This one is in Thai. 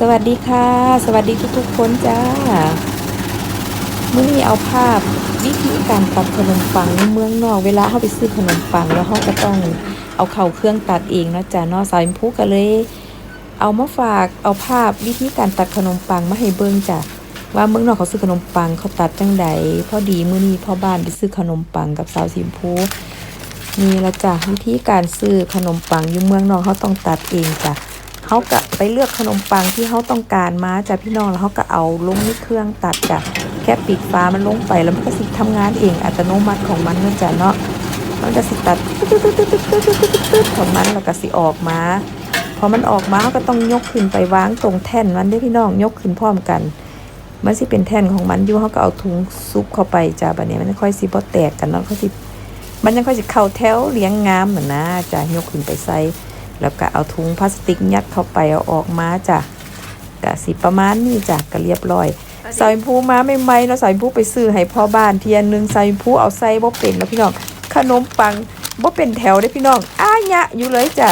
สวัสดีค่ะ สวัสดีทุกๆคนจ้าเมื่อนี้เอาภาพวิธีการตัดขนมปังในเมืองนอกเวลาเขาไปซื้อขนมปัง แล้วเขาก็ต้องเอาเข่าเครื่องตัดเองนะจ้าเนาะสาวอิมพูก็เลย เอามาฝากเอาภาพวิธีการตัดขนมปังมาให้เบิ่งจ้ะว่าเมืองนอกเขาซื้อขนมปังเขาตัดจังใดพอดีมื้อนี้พ่อบ้านไปซื้อขนมปังกับสาวสิมพูนี่ละจ้ะวิธีการซื้อขนมปังอยู่เมืองนอกเขาต้องตัดเองจ้ะ เขากะไปเลือกขนมปังที่เขาต้องการมาจากพี่น้องแล้วเขาก็เอาลงในเครื่องตัดจ้ะแค่ปิดฟ้ามันลงไปแล้วมันก็สิทำงานเองอัตโนมัติของมันนั่นจ้ะเนาะมันจะสิตัดของมันแล้วก็สิออกมาพอมันออกมาเขาก็ต้องยกขึ้นไปวางตรงแท่นมันได้พี่น้องยกขึ้นพร้อมกันมันสิเป็นแท่นของมันอยู่เขาก็เอาถุงซุปเข้าไปจ้าบัดนี้มันค่อยสิบ่แตกกันเนาะเขาสิมันยังค่อยสิเข้าแถวเลี้ยงงามเหมือนนะจ้ายกขึ้นไปใส่ แล้วก็เอาถุงพลาสติกยัดเข้าไปเอาออกมาจ้ะกะสิประมาณนี้จ้ะก็เรียบร้อยสายพูมาไม่ไหมเนาะสายพูไปซื้อให้พ่อบ้านเทียนหนึงสายพูเอาใส่บ่เป็นแล้วพี่น้องขนมปังบ่เป็นแถวได้อพี่น้องอ้ายะอยู่เลยจ้ะ